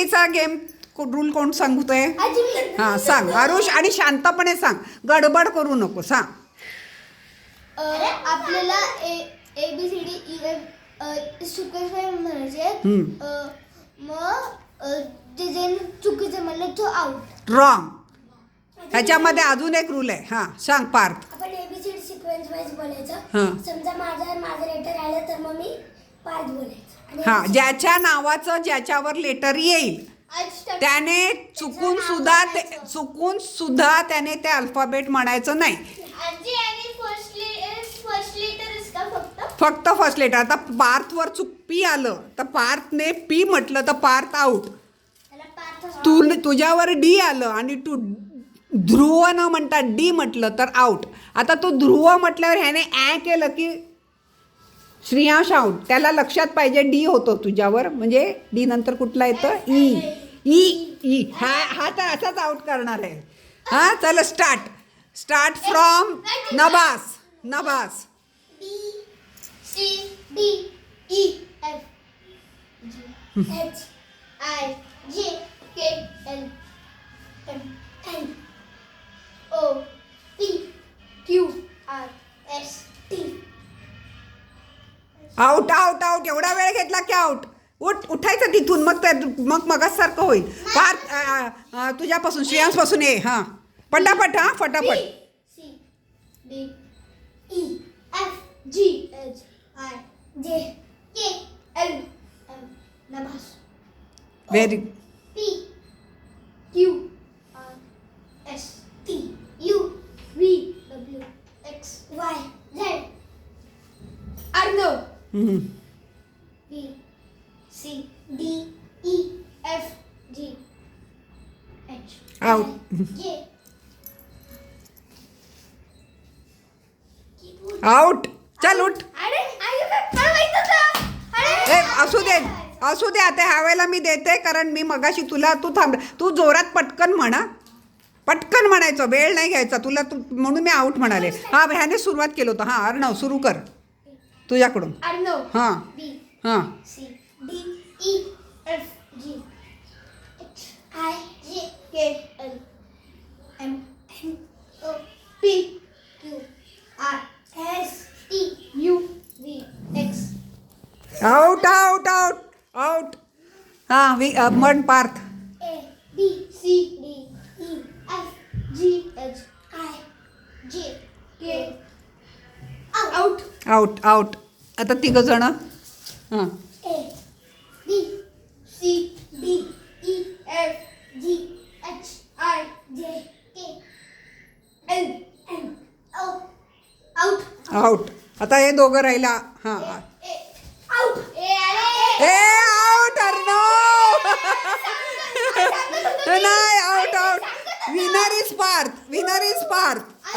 एबीसीडीचा game rule कोण सांगतोय? हां सांग. आरुष आणि शांतपणे सांग. गडबड करू नको सांग. आपल्याला A B C D E F सुकरफाय म्हणायचे. आहेत. हम्म. अ, मग अ, जे जे चुकीचं म्हणलं तो आउट रॉंग ह्याच्यामध्ये अजून एक रूल आहे. हां सांग पार्थ. आपण एबीसीडी सिक्वेन्स वाईज. बोलायचं. समजा माझं माझं लेटर आलं तर मग मी पाच बोलायचं हां ज्याच्या नावाचं ज्याच्यावर लेटर येईल त्याने चुकून सुद्धा ते चुकून सुद्धा त्याने ते अल्फाबेट म्हणायचं नाही. फक्त? फक्त फर्स्ट लेटर आता पार्थवर चुक पी आलं तर पार्थने पी म्हटलं तर पार्थ आउट तू तुझ्यावर डी आलं आणि तू ध्रुव न म्हणता डी म्हटलं तर आउट आता तू ध्रुव म्हटल्यावर ह्याने ॲ केलं की श्रेयांश आउट त्याला लक्षात पाहिजे डी होतो तुझ्यावर. म्हणजे डी नंतर कुठला येतं? ई. E E. हा हा तर असाच आउट करणार आहे. हा चल स्टार्ट स्टार्ट फ्रॉम नभास Nabhas E O P Q R S out out out एवढा वेळ घेतला की आउट उठ उठायचं तिथून. मग त्या मग मगासारखं होईल. फार तुझ्यापासून श्रेयांसपासून ये. हां. पटापट हां फटाफट. Very C D E out चल उठ. असू दे. असू दे आता ह्या वेळेला मी देते कारण मी मगाशी तुला तू थांब तू जोरात पटकन म्हणा पटकन म्हणायचं वेळ नाही घ्यायचा तुला तू म्हणून मी आउट म्हणाले. हा ह्याने सुरुवात केलं होतं. हां अर्णव सुरू कर. तुझ्याकडून अर्णव हां. B हां. I J K L M N O P Q R S T U V X out out out out हां वि म्हण Parth. A B C D E F G H I J K out. Out out आता तिघं जण. हां. A B C D E F G H I J K L M O. Out. Out आता हे दोघं राहिला. हां A out. A अरे ए आउट नाही out out winner is Parth winner is Parth